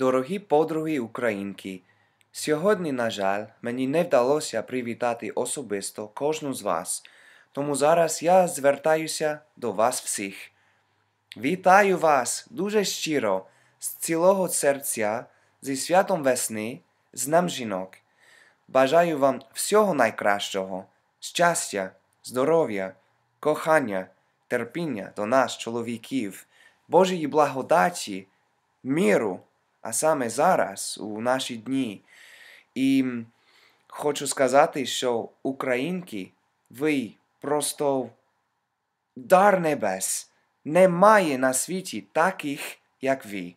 Дорогі подруги українки, сьогодні, на жаль, мені не вдалося привітати особисто кожну з вас, тому зараз я звертаюся до вас всіх. Вітаю вас дуже щиро, з цілого серця, зі святом весни, з Днем жінок. Бажаю вам всього найкращого, щастя, здоров'я, кохання, терпіння до нас, чоловіків, Божої благодаті, миру, а саме зараз, у наші дні. І хочу сказати, що українки, ви просто дар небес. Немає на світі таких, як ви.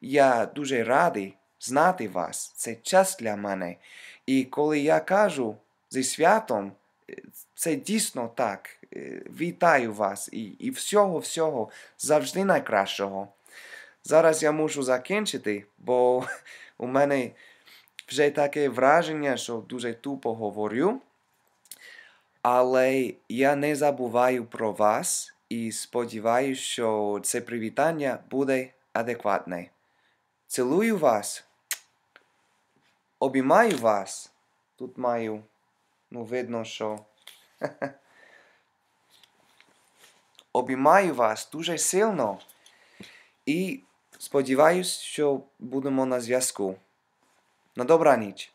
Я дуже радий знати вас. Це честь для мене. І коли я кажу зі святом, е, це дійсно так. Е, Вітаю вас і, і всього, всього завжди найкращого. Зараз я мушу закінчити, бо у мене вже таке враження, що дуже тупо говорю. Але я не забуваю про вас і сподіваюся, що це привітання буде адекватне. Цілую вас. Обіймаю вас. Тут маю, ну, видно, що. Обіймаю вас дуже сильно. І сподіваюсь, що будемо на зв'язку. На добраніч.